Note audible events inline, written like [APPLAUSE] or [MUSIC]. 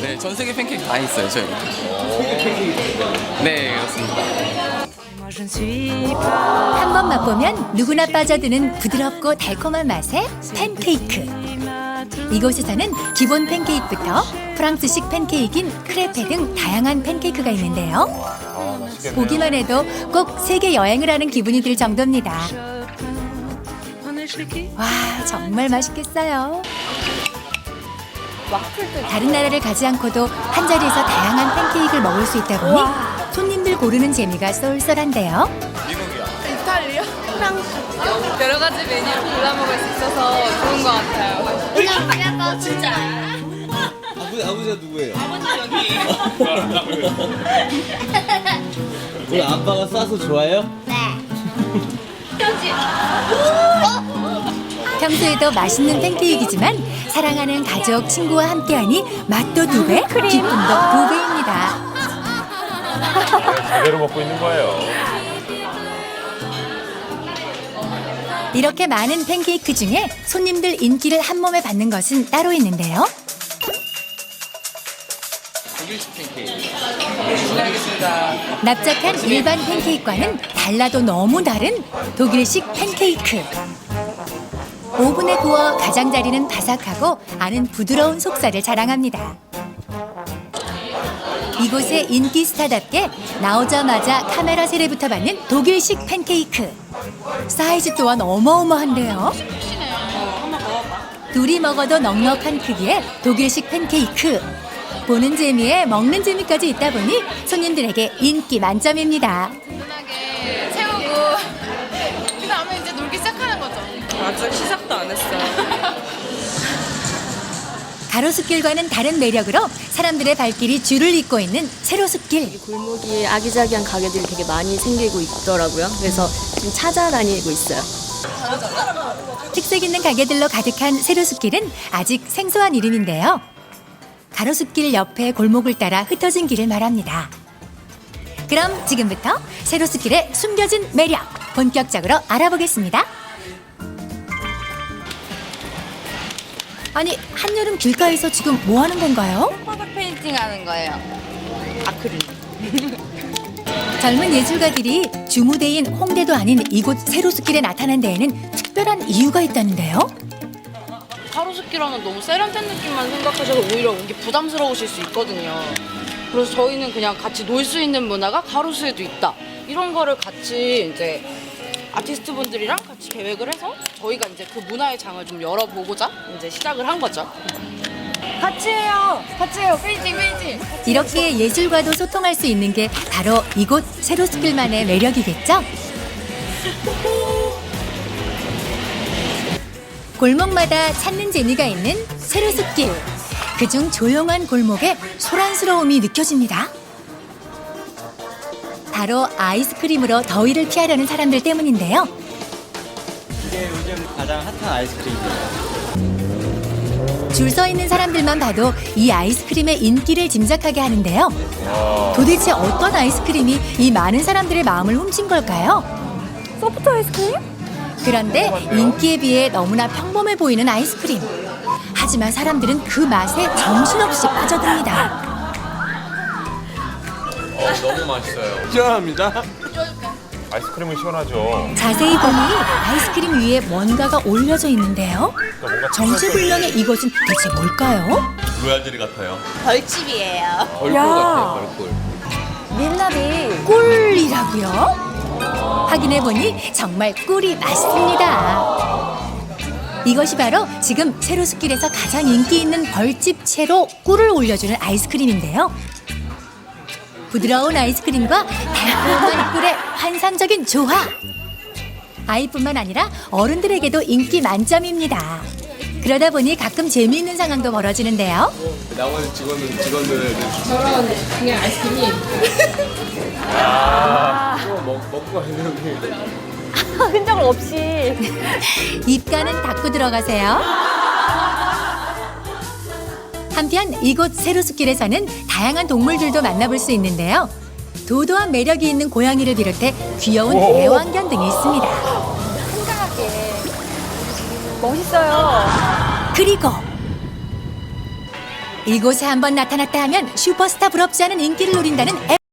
네, 전 세계 팬케이크 다 있어요, 저희. 네, 그렇습니다. 한 번 맛보면 누구나 빠져드는 부드럽고 달콤한 맛의 팬케이크. 이곳에서는 기본 팬케이크부터 프랑스식 팬케이크인 크레페 등 다양한 팬케이크가 있는데요. 보기만 해도 꼭 세계 여행을 하는 기분이 들 정도입니다. 와, 정말 맛있겠어요. 다른 나라를 가지 않고도 한 자리에서 다양한 팬케이크를 먹을 수 있다 보니 손님들 고르는 재미가 쏠쏠한데요. 이탈리아? 프랑스. 여러 가지 메뉴를 골라 먹을 수 있어서 좋은 것 같아요. 그냥 그냥 너 진짜. 아버지 아버지가 누구예요? 아버지 여기. [LAUGHS] 우리 아빠가 싸서 좋아해요? 평소에도 맛있는 팬케이크이지만 사랑하는 가족, 친구와 함께하니 맛도 두 배, 기쁨도 두 배입니다. [LAUGHS] 제대로 먹고 있는 거예요. 이렇게 많은 팬케이크 중에 손님들 인기를 한 몸에 받는 것은 따로 있는데요. 독일식 팬케이크. 실례하겠습니다. 납작한 일반 팬케이크와는 달라도 너무 다른 독일식 팬케이크. 오븐에 구워 가장자리는 바삭하고 안은 부드러운 속살을 자랑합니다. 이곳의 인기 스타답게 나오자마자 카메라 세례부터 받는 독일식 팬케이크. 사이즈 또한 어마어마한데요. 둘이 먹어도 넉넉한 크기의 독일식 팬케이크. 보는 재미에 먹는 재미까지 있다 보니 손님들에게 인기 만점입니다. 채우고 그 다음에 이제 놀기 시작하는 거죠. 아직 시작도 안 했어요. 가로수길과는 다른 매력으로 사람들의 발길이 줄을 잇고 있는 세로수길. 골목이 아기자기한 가게들이 되게 많이 생기고 있더라고요. 그래서 지금 찾아다니고 있어요. 특색 있는 가게들로 가득한 세로수길은 아직 생소한 이름인데요. 가로수길 옆에 골목을 따라 흩어진 길을 말합니다. 그럼 지금부터 세로수길의 숨겨진 매력 본격적으로 알아보겠습니다. 아니 한여름 길가에서 지금 뭐 하는 건가요? 바닥 페인팅 하는 거예요. [LAUGHS] 젊은 예술가들이 주무대인 홍대도 아닌 이곳 세로수길에 나타난 데에는 특별한 이유가 있다는데요. 가로수길하면 너무 세련된 느낌만 생각하셔서 오히려 오기 부담스러우실 수 있거든요. 그래서 저희는 그냥 같이 놀 수 있는 문화가 가로수에도 있다. 이런 거를 같이 이제 아티스트 분들이랑 같이 계획을 해서 저희가 이제 그 문화의 장을 좀 열어보고자 이제 시작을 한 거죠. 같이 해요. 같이 해요. 페인팅 페인팅. 이렇게 예술과도 소통할 수 있는 게 바로 이곳 세로스길만의 매력이겠죠? 골목마다 찾는 재미가 있는 세로숲길. 그중 조용한 골목에 소란스러움이 느껴집니다. 바로 아이스크림으로 더위를 피하려는 사람들 때문인데요. 이게 요즘 가장 핫한 아이스크림이에요. 줄 서 있는 사람들만 봐도 이 아이스크림의 인기를 짐작하게 하는데요. 도대체 어떤 아이스크림이 이 많은 사람들의 마음을 훔친 걸까요? 소프트 아이스크림? 그런데 인기에 비해 너무나 평범해 보이는 아이스크림. 하지만 사람들은 그 맛에 정신없이 빠져듭니다. 어, 너무 맛있어요. 시원합니다. 아이스크림은 시원하죠. 자세히 보니 아이스크림 위에 뭔가가 올려져 있는데요. 또 뭔가 정체불명의 이것은 대체 뭘까요? 로얄젤리 같아요. 벌집이에요. 얼굴 같아요, 얼굴. 꿀이라고요? 확인해 보니 정말 꿀이 맛있습니다. 이것이 바로 지금 세로숲길에서 가장 인기 있는 벌집 채로 꿀을 올려주는 아이스크림인데요. 부드러운 아이스크림과 달콤한 꿀의 환상적인 조화. 아이뿐만 아니라 어른들에게도 인기 만점입니다. 그러다 보니 가끔 재미있는 상황도 벌어지는데요. 나머지 직원은 직원들 입가는 닫고 들어가세요. 한편 이곳 세로숲길에서는 다양한 동물들도 만나볼 수 있는데요. 도도한 매력이 있는 고양이를 비롯해 귀여운 애완견 등이 있습니다. 멋있어요. 그리고 이곳에 한번 나타났다 하면 슈퍼스타 부럽지 않은 인기를 노린다는